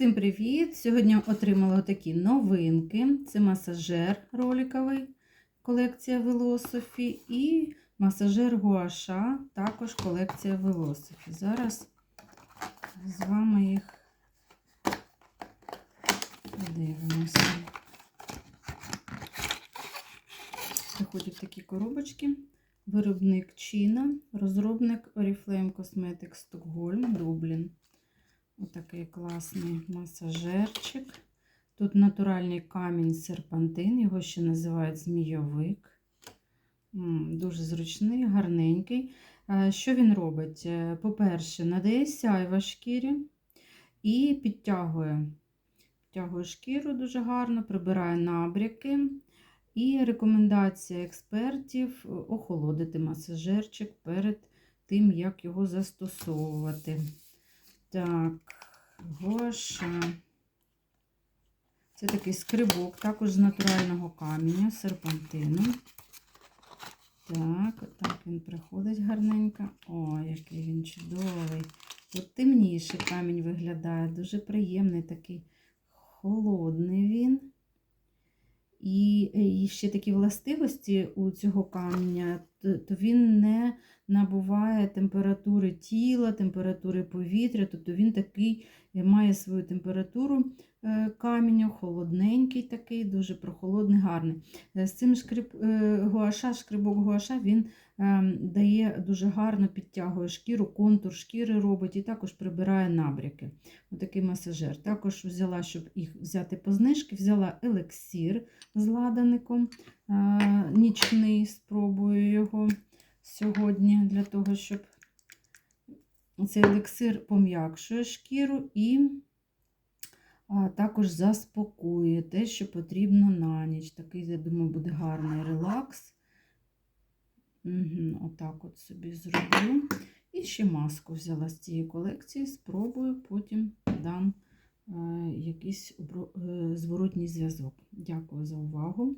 Всім привіт! Сьогодні отримала такі новинки. Це масажер роликовий, колекція Velosophy і масажер Гуаша, також колекція Velosophy. Зараз з вами їх подивимося. Приходять такі коробочки. Виробник Чіна, розробник Oriflame Cosmetics Stockholm, Дублін. Отакий класний масажерчик. Тут натуральний камінь серпантин, його ще називають змійовик. Дуже зручний, гарненький. Е, Що він робить? Е, По-перше, надає сяйва шкірі і підтягує. Підтягує шкіру дуже гарно, прибирає набряки. І рекомендація експертів охолодити масажерчик перед тим, як його застосовувати. Так, гоша. Це такий скрибок, також з натурального каміння, серпантину. Так, отак він приходить гарненько. О, який він чудовий. Тут темніший камінь виглядає, дуже приємний, такий холодний він. І, і ще такі властивості у цього каменя, то, то він не набуває температури тіла, температури повітря, тобто він такий має свою температуру е, каменю, холодненький такий, дуже прохолодний, гарний. Е, З цим шкриб, е, гуаша, шкрибок гуаша він е, дає дуже гарно підтягує шкіру, контур шкіри робить і також прибирає набряки. Отакий масажер. Також взяла, щоб їх взяти по знижки, взяла елексір з ладаником е, нічний, спробую його сьогодні для того, щоб цей елексир пом'якшує шкіру і також заспокоює те, що потрібно на ніч. Такий, я думаю, буде гарний релакс. Угу, отак от собі зроблю. І ще маску взяла з цієї колекції, спробую, потім дам е, якийсь е, зворотній зв'язок. Дякую за увагу.